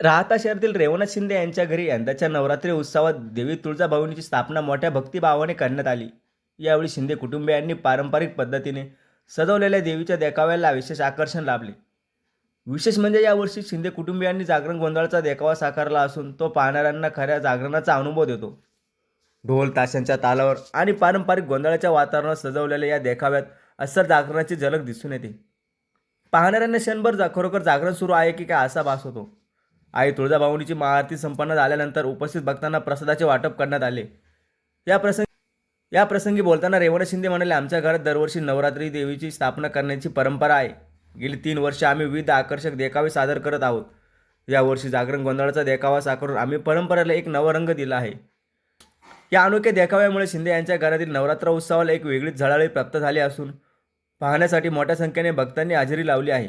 राहता शहरातील रेवनाथ शिंदे यांच्या घरी यंदाच्या नवरात्री उत्सवात देवी तुळजाभवानीची स्थापना मोठ्या भक्तिभावाने करण्यात आली. यावेळी शिंदे कुटुंबियांनी पारंपरिक पद्धतीने सजवलेल्या देवीच्या देखाव्याला विशेष आकर्षण लाभले. विशेष म्हणजे यावर्षी शिंदे कुटुंबियांनी जागरण गोंधळाचा देखावा साकारला असून तो पाहणाऱ्यांना खऱ्या जागरणाचा अनुभव देतो. ढोल ताशांच्या तालावर आणि पारंपरिक गोंधळाच्या वातावरणात सजवलेल्या या देखाव्यात अस्सल जागरणाची झलक दिसून येते. पाहणाऱ्यांना क्षणभर जा खरोखर जागरण सुरू आहे की काय असा भास होतो? आई तुळजाभवानीची महाआरती संपन्न झाल्यानंतर उपस्थित भक्तांना प्रसादाचे वाटप करण्यात आले. या प्रसंगी या प्रसंगी बोलताना रेवण शिंदे म्हणाले आमच्या घरात दरवर्षी नवरात्री देवीची स्थापना करण्याची परंपरा आहे. गेली तीन वर्ष आम्ही विविध आकर्षक देखावे सादर करत आहोत. यावर्षी जागरण गोंधळाचा देखावा साकारून आम्ही परंपरेला एक नवरंग दिला आहे. या अनोख्या देखाव्यामुळे शिंदे यांच्या घरातील नवरात्र उत्सवाला एक वेगळीच झळाळी प्राप्त झाली असून पाहण्यासाठी मोठ्या संख्येने भक्तांनी हजेरी लावली आहे.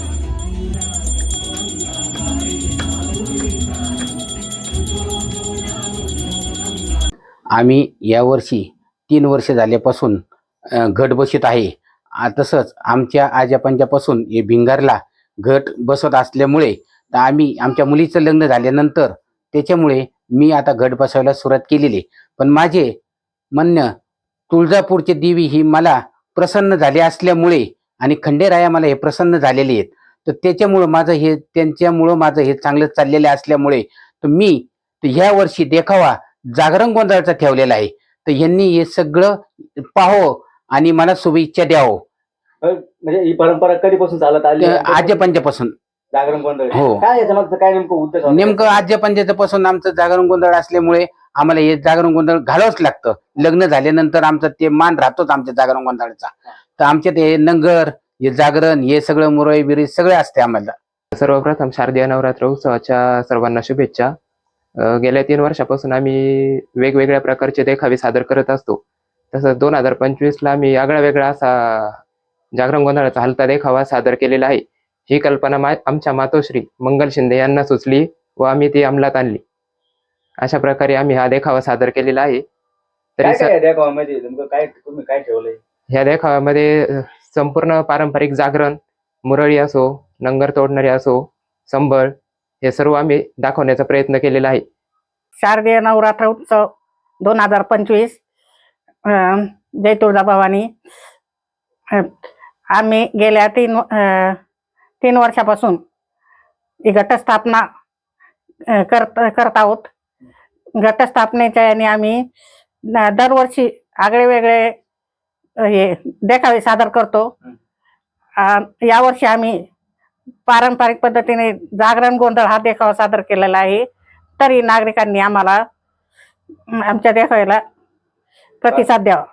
आम्ही यावर्षी तीन वर्ष झाल्यापासून घट बसत आहे. तसंच आमच्या आजापांच्यापासून हे भिंगारला घट बसत असल्यामुळे तर आम्ही आमच्या मुलीचं लग्न झाल्यानंतर त्याच्यामुळे मी आता घट बसवायला सुरुवात केलेली पण माझे म्हणणं तुळजापूरची देवी ही मला प्रसन्न झाली असल्यामुळे आणि खंडेराया मला हे प्रसन्न झालेले आहेत. तर त्याच्यामुळं माझं हे त्यांच्यामुळं माझं हे चांगलं चाललेलं असल्यामुळे तर मी ह्या वर्षी देखावा जागरण गोंधळाचा ठेवलेला आहे. तर यांनी हे सगळं पाहो आणि मला शुभेच्छा द्यावं. म्हणजे ही परंपरा कधीपासून चालत आली आज्य पंजापासून जागरण गोंधळ. हो. काय याच्या मागचं काय नेमकं उद्देश होता? नेमकं आज्य पंजापासून आमचं जागरण गोंधळ असल्यामुळे आम्हाला हे जागरण गोंधळ घालावंच लागतं. लग्न झाल्यानंतर आमचं ते मान राहतोच आमच्या जागरण गोंधळाचा. तर आमच्यात हे नंगर हे जागरण हे सगळं मुरळी बिरळी सगळं असते आम्हाला. सर्वप्रथम शारदीय नवरात्र उत्सवाच्या सर्वांना शुभेच्छा. गेल्या तीन वर्षापासून आम्ही वेगवेगळ्या प्रकारचे देखावे सादर करत असतो. तसंच दोन हजार पंचवीसला आम्ही आगळा वेगळा असा जागरण गोंधळाचा हलता देखावा सादर केलेला आहे. ही कल्पना मा आमच्या मातोश्री मंगल शिंदे यांना सुचली व आम्ही ती अंमलात आणली. अशा प्रकारे आम्ही हा देखावा सादर केलेला आहे. तरी स- देखावामध्ये नेमकं काय तुम्ही काय ठेवलंय? ह्या देखाव्यामध्ये संपूर्ण पारंपरिक जागरण मुरळी असो नंगर तोडणारे असो संबळ हे सर्व आम्ही दाखवण्याचा प्रयत्न केलेला आहे. शारदीय नवरात्र उत्सव दोन हजार पंचवीस जय तुळजाभवानी आम्ही गेल्या तीन तीन वर्षापासून ही घटस्थापना करत करत आहोत. घटस्थापनेच्या याने आम्ही न- दरवर्षी आगळे वेगळे हे देखावे सादर करतो. यावर्षी आम्ही पारंपरिक पद्धतीने जागरण गोंधळ हा देखावा सादर केलेला आहे. तरी नागरिकांनी आम्हाला आमच्या देखाव्याला प्रतिसाद द्यावा.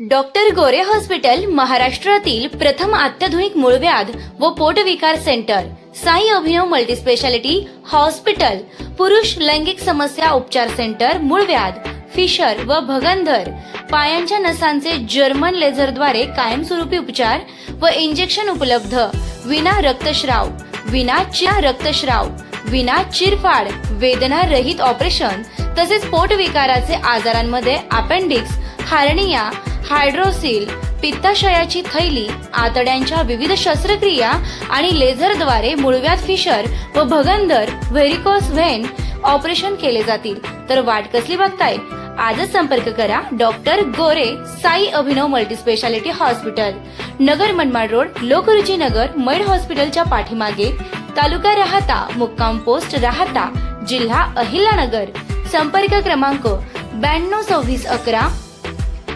डॉक्टर गोरे हॉस्पिटल महाराष्ट्रातील प्रथम अत्याधुनिक मूळव्याध व पोटविकार centre Sai Abhinav multispeciality hospital पुरुष लैंगिक समस्या उपचार सेंटर मूळव्याध फिशर व भगंधर पायांच्या नसांचे जर्मन लेझरद्वारे कायमस्वरूपी उपचार व इंजेक्शन उपलब्ध. विना रक्तस्राव विना चिरा रक्तस्राव विना चिरफाड वेदना रहित ऑपरेशन तसेच पोटविकाराचे आजारांमध्ये अपेंडिक्स हार्निया हायड्रोसिल पित्ताशयाची थैली आतड्यांच्या विविध शस्त्रक्रिया आणि लेझरद्वारे मुळव्यात फिशर व भगंदर व्हेरिकोस व्हेन ऑपरेशन केले जातील. तर वाट कसली बघताय? आजच संपर्क करा doctor Gore Sai Abhinav multispeciality hospital Nagar Manmad road Lokruchi Nagar मैड हॉस्पिटलच्या पाठीमागे तालुका राहता मुक्काम पोस्ट राहता जिल्हा अहिल्यानगर. संपर्क क्रमांक ब्याण्णव सव्वीस अकरा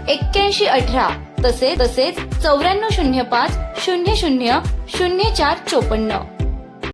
एक्क्याऐंशी अठरा तसे तसेच चौऱ्याण्णव शून्य पाच शून्य शून्य शून्य चार चोपन्न.